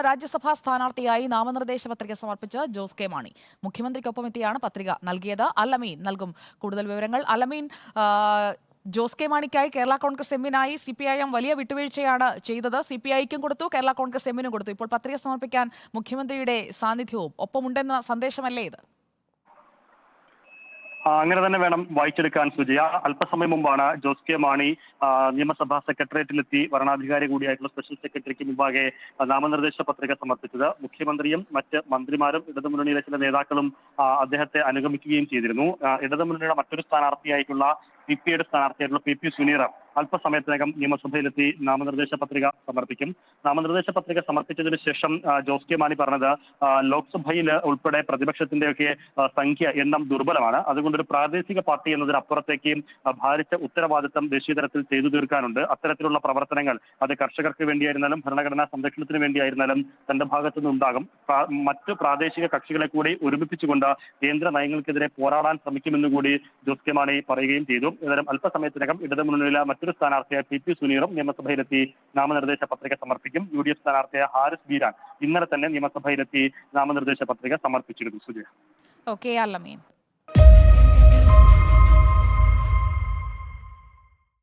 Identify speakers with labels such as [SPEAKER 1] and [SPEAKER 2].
[SPEAKER 1] രാജ്യസഭാ സ്ഥാനാർത്ഥിയായി നാമനിർദ്ദേശ പത്രിക സമർപ്പിച്ച ജോസ് കെ മാണി. മുഖ്യമന്ത്രിക്കൊപ്പം എത്തിയാണ് പത്രിക നൽകിയത്. അലമീൻ നൽകും. കൂടുതൽ വിവരങ്ങൾ അലമീൻ ജോസ് കെ മാണിക്കായി കേരള കോൺഗ്രസ് എമ്മിനായി സി പി ഐ എം വലിയ വിട്ടുവീഴ്ചയാണ് ചെയ്തത്. സി പി ഐക്കും കൊടുത്തു കേരള കോൺഗ്രസ് എമ്മിനും കൊടുത്തു. ഇപ്പോൾ പത്രിക സമർപ്പിക്കാൻ മുഖ്യമന്ത്രിയുടെ സാന്നിധ്യവും ഒപ്പമുണ്ടെന്ന സന്ദേശമല്ലേ ഇത്?
[SPEAKER 2] അങ്ങനെ തന്നെ വേണം വായിച്ചെടുക്കാൻ സുജയ. അല്പസമയം മുമ്പാണ് ജോസ് കെ മാണി നിയമസഭാ സെക്രട്ടേറിയറ്റിലെത്തി വരണാധികാരി കൂടിയായിട്ടുള്ള സ്പെഷ്യൽ സെക്രട്ടറിക്ക് മുമ്പാകെ നാമനിർദ്ദേശ പത്രിക സമർപ്പിച്ചത്. മുഖ്യമന്ത്രിയും മറ്റ് മന്ത്രിമാരും ഇടതുമുന്നണിയിലെ ചില നേതാക്കളും അദ്ദേഹത്തെ അനുഗമിക്കുകയും ചെയ്തിരുന്നു. ഇടതുമുന്നണിയുടെ മറ്റൊരു സ്ഥാനാർത്ഥിയായിട്ടുള്ള സി പി സ്ഥാനാർത്ഥിയായിട്ടുള്ള പി പി സുനീർ അല്പസമയത്തിനകം നിയമസഭയിലെത്തി നാമനിർദ്ദേശ പത്രിക സമർപ്പിക്കും. നാമനിർദ്ദേശ പത്രിക സമർപ്പിച്ചതിന് ശേഷം ജോസ് കെ മാണി പറഞ്ഞത് ലോക്സഭയിൽ ഉൾപ്പെടെ പ്രതിപക്ഷത്തിന്റെയൊക്കെ സംഖ്യ എണ്ണം ദുർബലമാണ്. അതുകൊണ്ട് ഒരു പ്രാദേശിക പാർട്ടി എന്നതിനപ്പുറത്തേക്ക് ഭാരിച്ച ഉത്തരവാദിത്തം ദേശീയ തലത്തിൽ ചെയ്തു തീർക്കാനുണ്ട്. അത്തരത്തിലുള്ള പ്രവർത്തനങ്ങൾ അത് കർഷകർക്ക് വേണ്ടിയായിരുന്നാലും ഭരണഘടനാ സംരക്ഷണത്തിന് വേണ്ടിയായിരുന്നാലും തന്റെ ഭാഗത്തു നിന്നുണ്ടാകും മറ്റ് പ്രാദേശിക കക്ഷികളെ കൂടി ഒരുമിപ്പിച്ചുകൊണ്ട് കേന്ദ്ര നയങ്ങൾക്കെതിരെ പോരാടാൻ ശ്രമിക്കുമെന്ന് കൂടി ജോസ് കെ മാണി പറയുകയും ചെയ്തു. ഏതായാലും അല്പസമയത്തിനകം ഇടതുമുന്നണിയിലെ മറ്റൊരു സ്ഥാനാർത്ഥിയായ പി പി സുനീറും നിയമസഭയിലെത്തി നാമനിർദ്ദേശ പത്രിക സമർപ്പിക്കും. യു ഡി എഫ് സ്ഥാനാർത്ഥിയായ ഹാരിസ് ബീരാൻ ഇന്നലെ തന്നെ നിയമസഭയിലെത്തി നാമനിർദ്ദേശ പത്രിക സമർപ്പിച്ചിരുന്നു. സുജയ.
[SPEAKER 1] ഓക്കെ അല്ലമീൻ